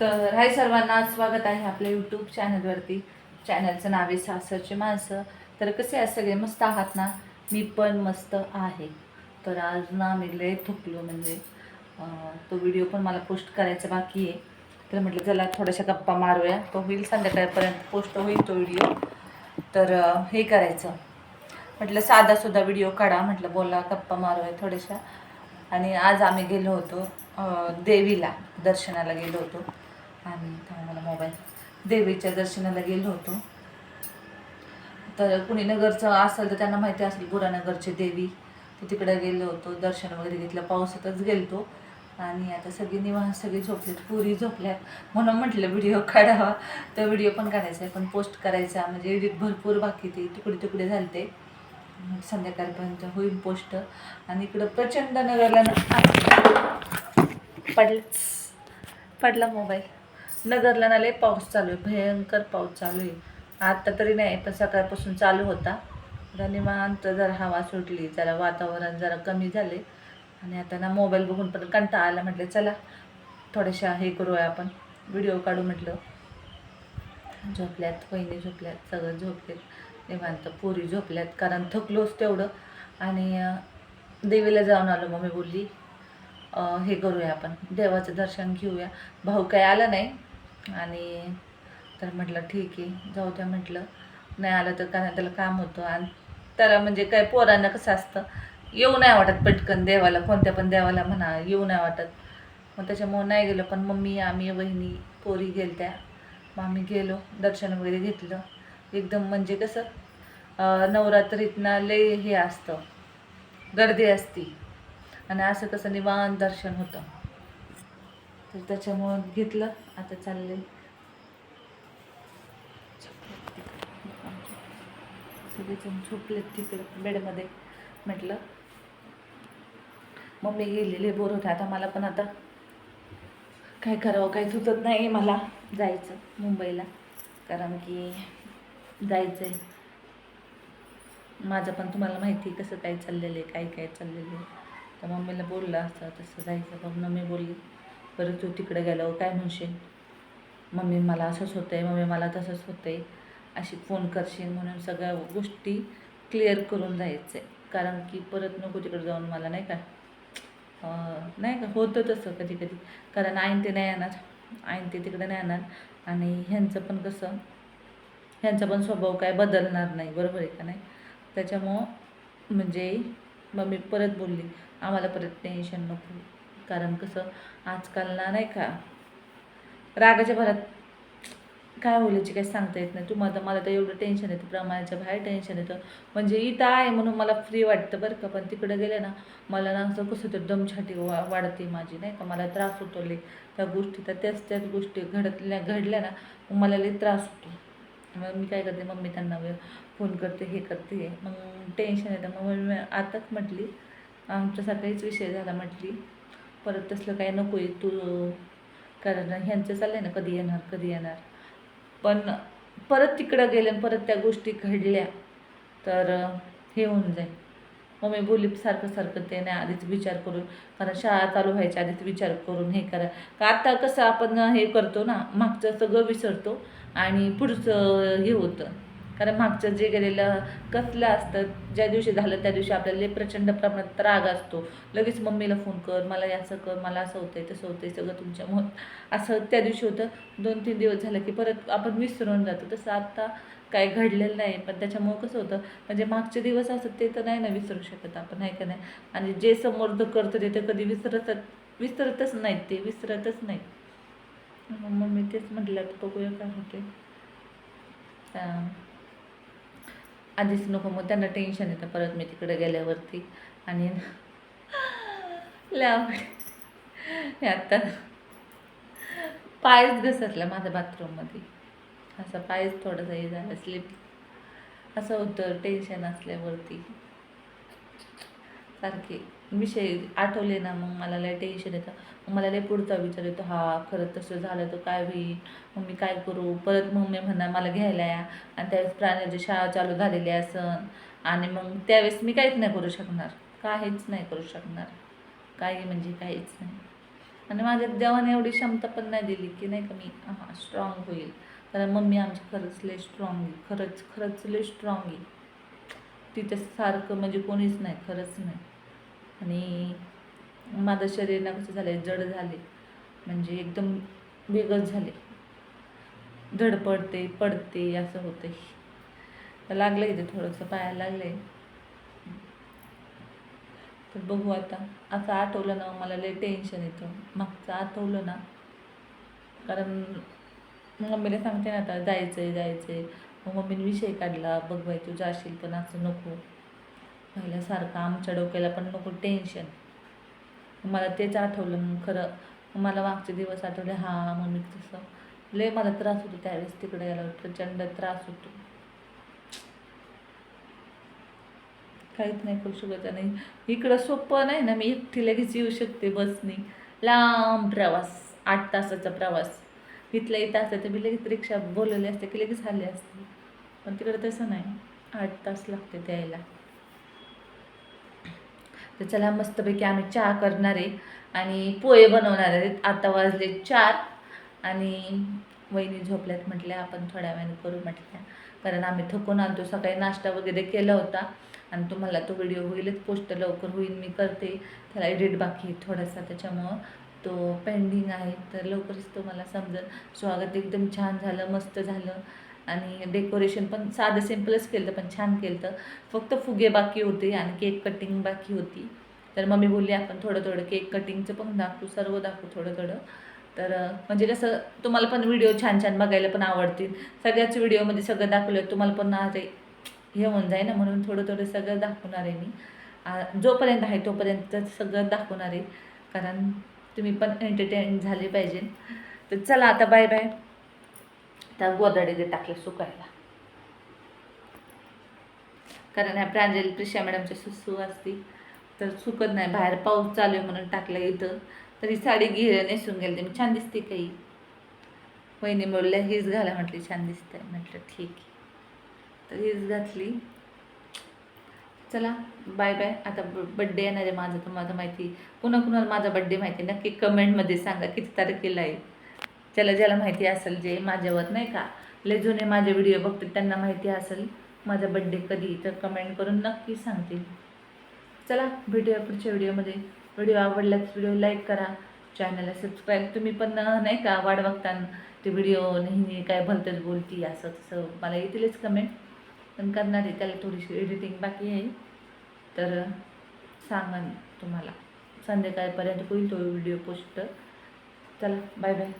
तर हाय सर्वांना स्वागत आहे आपल्या यूट्यूब चॅनलवरती चॅनलचं नाव आहे सासरची माणसं. तर कसे आहे सगळे? मस्त आहात ना? मी पण मस्त आहे. तर आज ना मी लय थुकलो म्हणजे तो व्हिडिओ पण मला पोस्ट करायचा बाकी आहे. तर म्हटलं चला थोड्याशा गप्पा मारूया. तो होईल संध्याकाळपर्यंत. पोस्ट होईल तो व्हिडिओ तर हे करायचं. म्हटलं साधासुद्धा व्हिडिओ काढा. म्हटलं बोला गप्पा मारूया थोड्याशा. आणि आज आम्ही गेलो होतो देवीला दर्शनाला गेलो होतो. आणि थांबा मला मोबाईल देवीच्या दर्शनाला गेलो होतो. तर कुणी नगरचं असेल तर त्यांना माहिती असेल बुरानगरची देवी. तर तिकडे गेलो होतो दर्शन वगैरे घेतलं पावसातच गेलतो. आणि आता सगळी निवांत सगळी झोपलेत पुरी झोपल्यात. म्हणून म्हटलं व्हिडिओ काढावा. तर व्हिडिओ पण काढायचा आहे पण पोस्ट करायचा म्हणजे एडिट भरपूर बाकी ते तुकडे तुकडे झालते. संध्याकाळपर्यंत होईल पोस्ट. आणि इकडं प्रचंड नगरला पडलंच पडला मोबाईल. नगरला ना पाऊस चालू आहे भयंकर पाऊस चालू आहे. आत्ता तरी नाही पण सकाळपासून चालू होता. जरा निवांत जरा हवा सुटली जरा वातावरण जरा कमी झाले. आणि आता ना मोबाईल बघून पण कंटाळा आला म्हटलं चला थोड्याशा हे करूया आपण. व्हिडिओ काढू म्हटलं. झोपल्यात वहिनी झोपल्यात सगळं झोपलेत. निवांत पोरी झोपल्यात कारण थकलोच तेवढं आणि देवीला जाऊन आलो मम्मी बोलली हे करूया आपण देवाचं दर्शन घेऊया. भाऊ काय आला नाही आणि तर म्हटलं ठीक आहे जाऊ द्या म्हटलं. नाही आलं तर कारण त्याला काम होतं आणि त्याला म्हणजे काय पोरांना कसं असतं येऊ नाही वाटत पटकन देवाला कोणत्या पण देवाला म्हणा येऊ नाही वाटत. मग त्याच्यामुळं नाही गेलो पण मम्मी आम्ही वहिनी पोरी गेलत्या. मग आम्ही गेलो दर्शन वगैरे घेतलं. एकदम म्हणजे कसं नवरात्रीतना लय हे असतं गर्दी असती. आणि असं कसं निवांत दर्शन होतं. तर त्याच्यामुळं घेतलं. आता चालले सगळेजण झोपलेत तिकडे बेडमध्ये म्हटलं. मम्मी गेलेले बोर होते. आता मला पण आता काय करावं काही सुचत नाही मला जायचं मुंबईला. कारण की जायचं आहे माझं पण तुम्हाला माहिती आहे कसं काय चाललेलं आहे काय काय चाललेलं आहे. तर मम्मीला बोललं असं तसं जायचं. मग मम्मी बोलली बरं तू तिकडे गेल्यावर हो, काय म्हणशील? मम्मी मला असंच होतं आहे मम्मी मला तसंच होतं आहे अशी फोन करशील म्हणून सगळ्या गोष्टी क्लिअर करून जायचं आहे कारण की परत नको तिकडे जाऊन मला नाही का? नाही का? होतं तसं कधी कधी कारण आईन ते नाही येणार आईन ते तिकडे नाही येणार आणि ह्यांचं पण कसं ह्यांचा पण स्वभाव काय बदलणार नाही. बरोबर आहे का नाही? त्याच्यामुळं म्हणजे मम्मी परत बोलली आम्हाला परत टेन्शन नको. कारण कसं आजकाल ना नाही का रागाच्या भरात काय बोलायची काही सांगता येत नाही. तुम्हाला मला तर एवढं टेन्शन येतं प्रमाणाच्या बाहेर टेन्शन येतं. म्हणजे इथं आहे म्हणून मला फ्री वाटतं बरं का पण तिकडे गेलं ना मला ना असं कसं तर दमछाटी वा वाढते माझी नाही का. मला त्रास होतो लई त्या गोष्टी तर त्याच त्याच गोष्टी घडतल्या घडल्या ना मग मला लई त्रास होतो. मग मी काय करते मम्मी त्यांना फोन करते हे करते मग टेन्शन येतं. मग मी आताच म्हटली आमच्यासारखाच विषय झाला म्हटली परत तसलं काय नको आहे तू कारण ह्यांचं चाललं आहे ना कधी येणार कधी येणार. पण परत तिकडं गेले आणि परत त्या गोष्टी घडल्या तर हे होऊन जाईल. मग मी बोलली सारखं सारखं ते नाही आधीच विचार करून कारण शाळा चालू व्हायच्या आधीच विचार करून हे करा. का आता कसं आपण हे करतो ना मागचं सगळं विसरतो आणि पुढचं हे होतं. कारण मागचं जे गेलेलं कसलं असतं ज्या दिवशी झालं त्या दिवशी आपल्याला लय प्रचंड प्रमाणात राग असतो. लगेच मम्मीला फोन कर मला याचं असं कर मला असं होतंय तसं होतंय सगळं तुमच्यामुळं. असं त्या दिवशी होतं. दोन तीन दिवस झालं की परत आपण विसरून जातो. तसं आत्ता काय घडलेलं नाही पण त्याच्यामुळं कसं होतं म्हणजे मागचे दिवस असतात ते तर नाही ना विसरू शकत आपण आहे का नाही? आणि जे समोर जो करतो ते तर कधी विसरत विसरतच नाहीत ते विसरतच नाही मग मम्मी तेच म्हटलं बघूया काय होते आधीच नको मग त्यांना टेन्शन येतं परत मी तिकडे गेल्यावरती. आणि लय आत्ता पायच घसरला माझ्या बाथरूममध्ये असं पायच थोडंसं हे झालं स्लिप असं होतं टेन्शन असल्यावरती. सारखे विषय आठवले ना मग मला लय टेन्शन येतं. मग मला लय पुढचा विचार येतो हा खरं तसं झालं तर काय होईल? मग मी काय करू? परत मम्मी म्हणा मला घ्यायला या. आणि त्यावेळेस प्राण्याची शाळा चालू झालेली असन. आणि मग त्यावेळेस मी काहीच नाही करू शकणार. काहीच नाही करू शकणार. काही म्हणजे काहीच नाही. आणि माझ्या देवाने एवढी क्षमता पण नाही दिली की नाही का मी हां स्ट्रॉंग होईल. कारण मम्मी आमची खरंच लय स्ट्रॉंग आहे. खरंच खरंच लय स्ट्रॉंग आहे. सारखं म्हणजे कोणीच नाही खरंच नाही. आणि माझं शरीर ना कसं झालं जड झाले म्हणजे एकदम वेगळंच झाले धड पडते पडते असं होते लागलं इथे थोडंसं पायाला लागलंय. तर बघू आता. असं आठवलं ना मला लय टेन्शन येतं. मागचं आठवलं ना. कारण मम्मीला सांगते ना आता जायचं आहे जायचं आहे मग मम्मीने विषय काढला बघ बाई तू जाशील पण असं नको. पहिल्यासारखं आमच्या डोक्याला पण नको टेन्शन मला तेच आठवलं मग खरं. मला मागचे दिवस आठवले हां मम्मी तसं. लय मला त्रास होतो त्यावेळेस तिकडे गेल्यावर प्रचंड त्रास होतो. काहीच नाही करू शकत नाही इकडं सोपं नाही ना मी एकटी लगेच येऊ शकते बसनी. लांब प्रवास आठ तासाचा प्रवास. इथल्या इथं असतं तर मी लगेच रिक्षा बोलवली असते की लगेच आले असते. पण तिकडं तसं नाही. आठ तास लागते द्यायला तर चला मस्तपैकी आम्ही चहा करणार आहे. आणि पोहे बनवणार आहेत. आता वाजले चार. आणि वहिनी झोपल्यात म्हटल्या आपण थोड्या वेळाने करू म्हटल्या. कारण आम्ही थकून आलतो. सकाळी नाश्ता वगैरे केला होता. आणि तुम्हाला तो व्हिडिओ होईलच. पोस्ट लवकर होईल मी करते. त्याला एडिट बाकी थोडासा. त्याच्यामुळं तो पेंडिंग आहे. तर लवकरच तुम्हाला समजेल. स्वागत एकदम छान झालं मस्त झालं. आणि डेकोरेशन पण साधं सिम्पलच केलं पण छान केलं तर फक्त फुगे बाकी होते आणि केक कटिंग बाकी होती. तर मम्मी बोलली आपण थोडं थोडं केक कटिंगचं पण दाखवू सर्व दाखवू थोडं थोडं. तर म्हणजे कसं तुम्हाला पण व्हिडिओ छान छान बघायला पण आवडतील. सगळ्याच व्हिडिओमध्ये सगळं दाखवलं तुम्हाला पण अरे हे होऊन जाईल ना म्हणून थोडं थोडं सगळं दाखवणार आहे मी. जोपर्यंत आहे तोपर्यंत सगळं दाखवणार आहे. कारण तुम्ही पण एंटरटेन झाले पाहिजे. तर चला आता बाय बाय त्या गोदाडीने टाकलं सुकायला कारण ह्या प्रांजली प्रिशा मॅडमच्या सुसू असती तर सुकत नाही. बाहेर पाऊस चालू आहे म्हणून टाकलं इथं. तरी साडी घे नेसून गेली. मी छान दिसते काही वहिनी बोलल्या हीच घाला म्हटली. छान दिसतंय. म्हटलं ठीक आहे. तर हीच घातली. चला बाय बाय. आता बड्डे येणार आहे माझा तुम्हाला माहिती कुणा कुणाला माझा बड्डे माहिती नक्की कमेंटमध्ये सांगा किती तारखेला आहे. ज्याला ज्याला माहिती असेल जे माझ्यावर नाही का लय जुने माझे व्हिडिओ बघतात त्यांना माहिती असेल. माझा बड्डे कधी तर कमेंट करून नक्की सांगतील. चला भेटूया पुढच्या व्हिडिओमध्ये व्हिडिओ आवडल्यास व्हिडिओ लाईक करा. चॅनलला सबस्क्राईब तुम्ही पण नाही का वाट बघताना. ते व्हिडिओ नेहमी काय भलतंच बोलती असं तसं. मला येतीलच कमेंट पण करणार आहे त्याला थोडीशी एडिटिंग बाकी आहे. तर सांगा तुम्हाला. संध्याकाळपर्यंत होईल तो व्हिडिओ पोस्ट चला बाय बाय